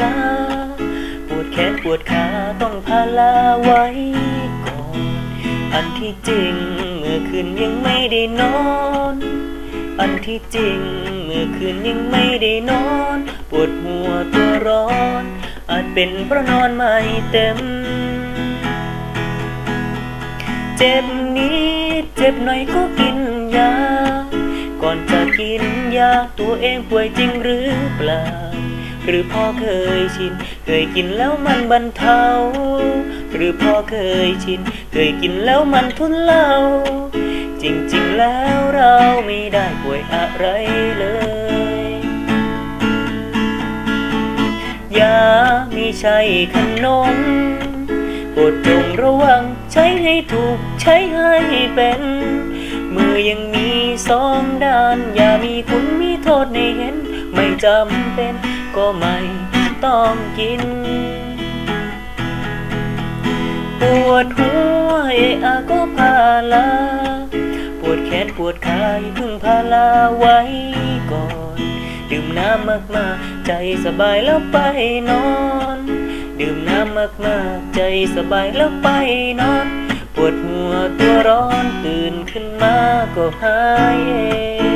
ลา ปวดแขนปวดขาต้องพาลาไว้ก่อน อันที่จริงเมื่อคืนยังไม่ได้นอน อันที่จริงเมื่อคืนยังไม่ได้นอน ปวดหัวตัวร้อน อาจเป็นเพราะนอนไม่เต็ม เจ็บนิดเจ็บหน่อยก็กินยา ก่อนจะกินยาตัวเองป่วยจริงหรือเปล่า หรือพ่อเคยชิน เคยกินแล้วมันบรรเทา หรือพ่อเคยชิน เคยกินแล้วมันทุนเลาจริงๆแล้วเราไม่ได้ป่วยอะไรเลย ยาไม่ใช่ขนมโปรดจงระวังใช้ให้ถูกใช้ให้เป็น มือยังมีสองด้าน อย่ามีคุณมีโทษในเห็น ไม่จำเป็นก็ไม่ต้องกิน ปวดหัวเอะอะก็พาลา ปวดแขนปวดขาเพึ่งพาลาไว้ก่อน ดื่มน้ำมากๆ ใจสบายแล้วไปนอน ดื่มน้ำมากๆ ใจสบายแล้วไปนอน ปวดหัวตัวร้อนตื่นขึ้นมาก็หายเอง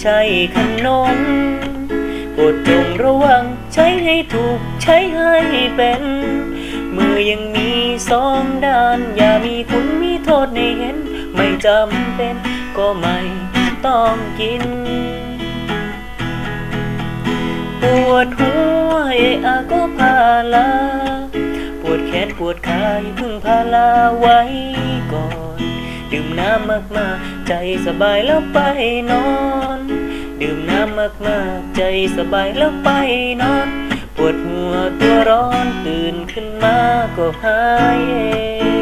ใช่ขนมโปรดจงระวังใช้ให้ถูกใช้ให้เป็น มือยังมีสองด้าน อย่ามีคุณมีโทษในเห็น ไม่จำเป็นก็ไม่ต้องกิน ปวดหัวเอะอะก็พาลา ปวดแขนปวดขาอย่าพึ่งพาลาไว้ก่อน ดื่มน้ำมากๆ ใจสบายแล้วไปนอน ดื่มน้ำมากๆ ใจสบายแล้วไปนอน ปวดหัวตัวร้อนตื่นขึ้นมาก็หายเอง